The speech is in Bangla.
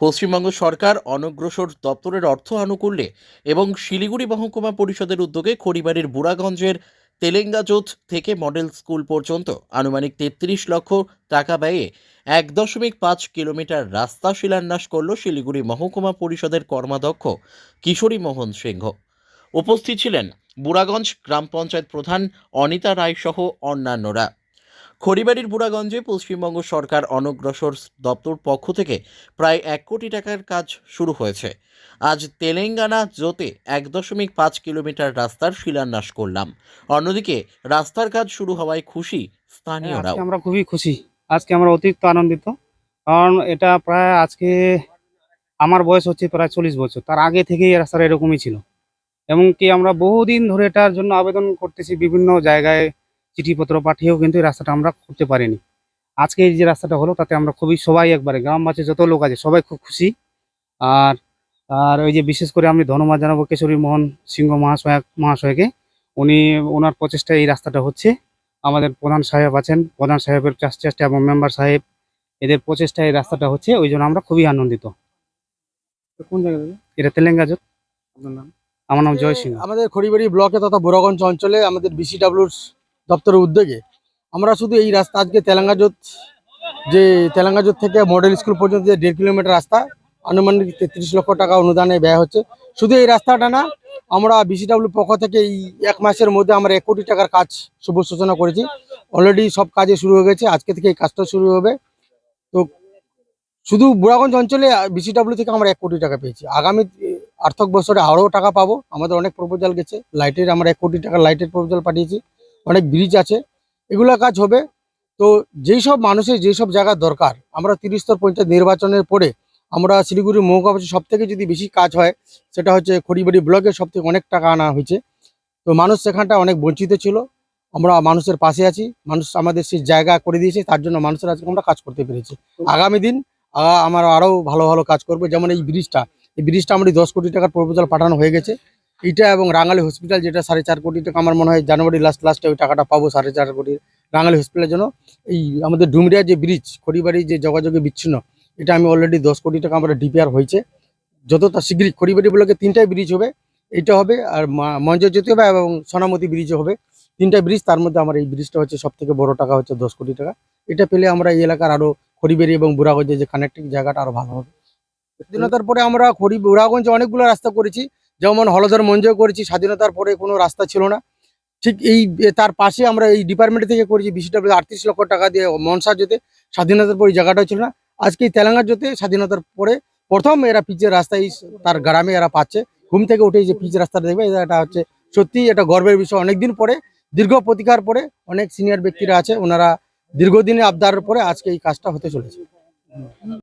পশ্চিমবঙ্গ সরকার অনগ্রসর দপ্তরের অর্থ আনুকূল্যে এবং শিলিগুড়ি মহকুমা পরিষদের উদ্যোগে খড়িবাড়ির বুড়াগঞ্জের তেলেঙ্গাজোত থেকে মডেল স্কুল পর্যন্ত আনুমানিক তেত্রিশ লক্ষ টাকা ব্যয়ে এক দশমিক পাঁচ কিলোমিটার রাস্তা শিলান্যাস করল শিলিগুড়ি মহকুমা পরিষদের কর্মাধ্যক্ষ কিশোরী মোহন সিংহ। উপস্থিত ছিলেন বুড়াগঞ্জ গ্রাম পঞ্চায়েত প্রধান অনিতা রায় সহ অন্যান্যরা। খড়িবাড়ির বুড়াগঞ্জে পশ্চিমবঙ্গ সরকার অনগ্রসর দপ্তর পক্ষ থেকে প্রায় এক কোটি টাকার কাজ শুরু হয়েছে। আজ তেলেঙ্গানা জোতে এক দশমিক পাঁচ কিলোমিটার রাস্তার শিলান্যাস করলাম। অন্যদিকে রাস্তার কাজ শুরু হওয়ায় খুশি স্থানীয়রাও। আজকে আমরা খুবই খুশি। আজকে আমরা অতিরিক্ত আনন্দিত। কারণ এটা প্রায় আজকে আমার বয়স হচ্ছে প্রায় চল্লিশ বছর। তার আগে থেকেই রাস্তাটা এরকমই ছিল। এবং কি আমরা বহুদিন ধরে এটার জন্য আবেদন করতেছি বিভিন্ন জায়গায় চিঠিপত্র পাঠিয়েও কিন্তু এই রাস্তাটা আমরা করতে পারিনি। আজকে এই যে রাস্তাটা হলো তাতে আমরা খুবই সবাই একবারে গ্রামবাসী যত লোক আছে সবাই খুব খুশি। আর আর ওই যে বিশেষ করে আমি ধন্যবাদ জানাব কেশরী মোহন সিংহ মহাশয় মহাশয়কে উনি ওনার প্রচেষ্টায় এই রাস্তাটা হচ্ছে। আমাদের প্রধান সাহেব আছেন প্রধান সাহেবের চাষ- চেষ্টা এবং মেম্বার সাহেব এদের প্রচেষ্টায় এই রাস্তাটা হচ্ছে ওই জন্য আমরা খুবই আনন্দিত। কোন জায়গা এটা তেলেঙ্গাজ আপনার নাম? আমার নাম জয় সিং আমাদের খড়িবাড়ি ব্লকে তথা বোরাগঞ্জ অঞ্চলে আমাদের বিসিডাব্লিউর দপ্তরের উদ্যোগে। আমরা শুধু এই রাস্তা আজকে তেলেঙ্গাজোত যে তেলেঙ্গাজোত থেকে মডেল স্কুল পর্যন্ত যে দেড় কিলোমিটার রাস্তা, আনুমানিক তেত্রিশ লক্ষ টাকা অনুদানে ব্যয় হচ্ছে। শুধু এই রাস্তাটা না, আমরা বিসিডাব্লিউ পক্ষ থেকে এই এক মাসের মধ্যে আমরা এক কোটি টাকার কাজ শুভ সূচনা করেছি। অলরেডি সব কাজে শুরু হয়ে গেছে, আজকে থেকে এই কাজটা শুরু হবে। তো শুধু বুড়াগঞ্জ অঞ্চলে বিসিডাব্লিউ থেকে আমরা এক কোটি টাকা পেয়েছি। আগামী আর্থিক বছরে আরও টাকা পাবো। আমাদের অনেক প্রপোজাল গেছে, লাইটের আমরা এক কোটি টাকা লাইটের প্রপোজাল পাঠিয়েছি। অনেক ব্রিজ আছে, এগুলো কাজ হবে। তো যেই সব মানুষের যেই সব জায়গা দরকার, আমরা তিরিশ স্তর পঞ্চায়েত নির্বাচনের পরে আমরা শিলিগুড়ি মহকুমা সব থেকে যদি বেশি কাজ হয়, সেটা হচ্ছে খড়িবাড়ি ব্লকে সব থেকে অনেক টাকা আনা হয়েছে। তো মানুষ সেখানটা অনেক বঞ্চিত ছিল। আমরা মানুষের পাশে আছি, মানুষ আমাদের সেই জায়গা করে দিয়েছে, তার জন্য মানুষের আজকে আমরা কাজ করতে পেরেছি। আগামী দিন আমরা আরও ভালো ভালো কাজ করব। যেমন এই ব্রিজটা এই ব্রিজটা আমাদের দশ কোটি টাকার প্রপোজাল পাঠানো হয়ে গেছে। এইটা এবং রাঙালি হসপিটাল যেটা সাড়ে চার কোটি টাকা, আমার মনে হয় জানুয়ারি লাস্ট লাস্টে ওই টাকাটা পাবো সাড়ে চার কোটি রাঙালি হসপিটালের জন্য। এই আমাদের ডুমরিয়া যে ব্রিজ খড়িবাড়ি যে যোগাযোগে বিচ্ছিন্ন, এটা আমি অলরেডি দশ কোটি টাকা আমরা ডিপিআর হয়েছে। যতটা শীঘ্রই খড়িবাড়ি ব্লকে তিনটাই ব্রিজ হবে এইটা হবে, আর মঞ্জজ্যোতি হবে এবং সোনামতি ব্রিজও হবে। তিনটা ব্রিজ তার মধ্যে আমার এই ব্রিজটা হচ্ছে সব থেকে বড় টাকা হচ্ছে দশ কোটি টাকা। এটা পেলে আমরা এই এলাকার আরও খড়িবাড়ি এবং বুড়াগঞ্জের যে কানেক্টিং জায়গাটা আরও ভালো হবে। স্বাধীনতার পরে আমরা খড়ি, বুড়াগঞ্জে অনেকগুলো রাস্তা করেছি। যেমন হলধর মঞ্জেও করেছি, স্বাধীনতার পরে কোনো রাস্তা ছিল না। ঠিক এই তার পাশে আমরা এই ডিপার্টমেন্ট থেকে করেছি বিসিডব্লিউ আটত্রিশ লক্ষ টাকা দিয়ে মনসা যেতে স্বাধীনতার পরে জায়গাটা ছিল না। আজকে এই তেলেঙ্গানা যেতে স্বাধীনতার পরে প্রথম এরা পিচের রাস্তায় তার গ্রামে এরা পাচ্ছে। ঘুম থেকে উঠে যে পিচ রাস্তাটা দেখবে, এটা হচ্ছে সত্যি এটা গর্বের বিষয়। অনেকদিন পরে, দীর্ঘ প্রতিকার পরে অনেক সিনিয়র ব্যক্তিরা আছে, ওনারা দীর্ঘদিনের আবদার পরে আজকে এই কাজটা হতে চলেছে।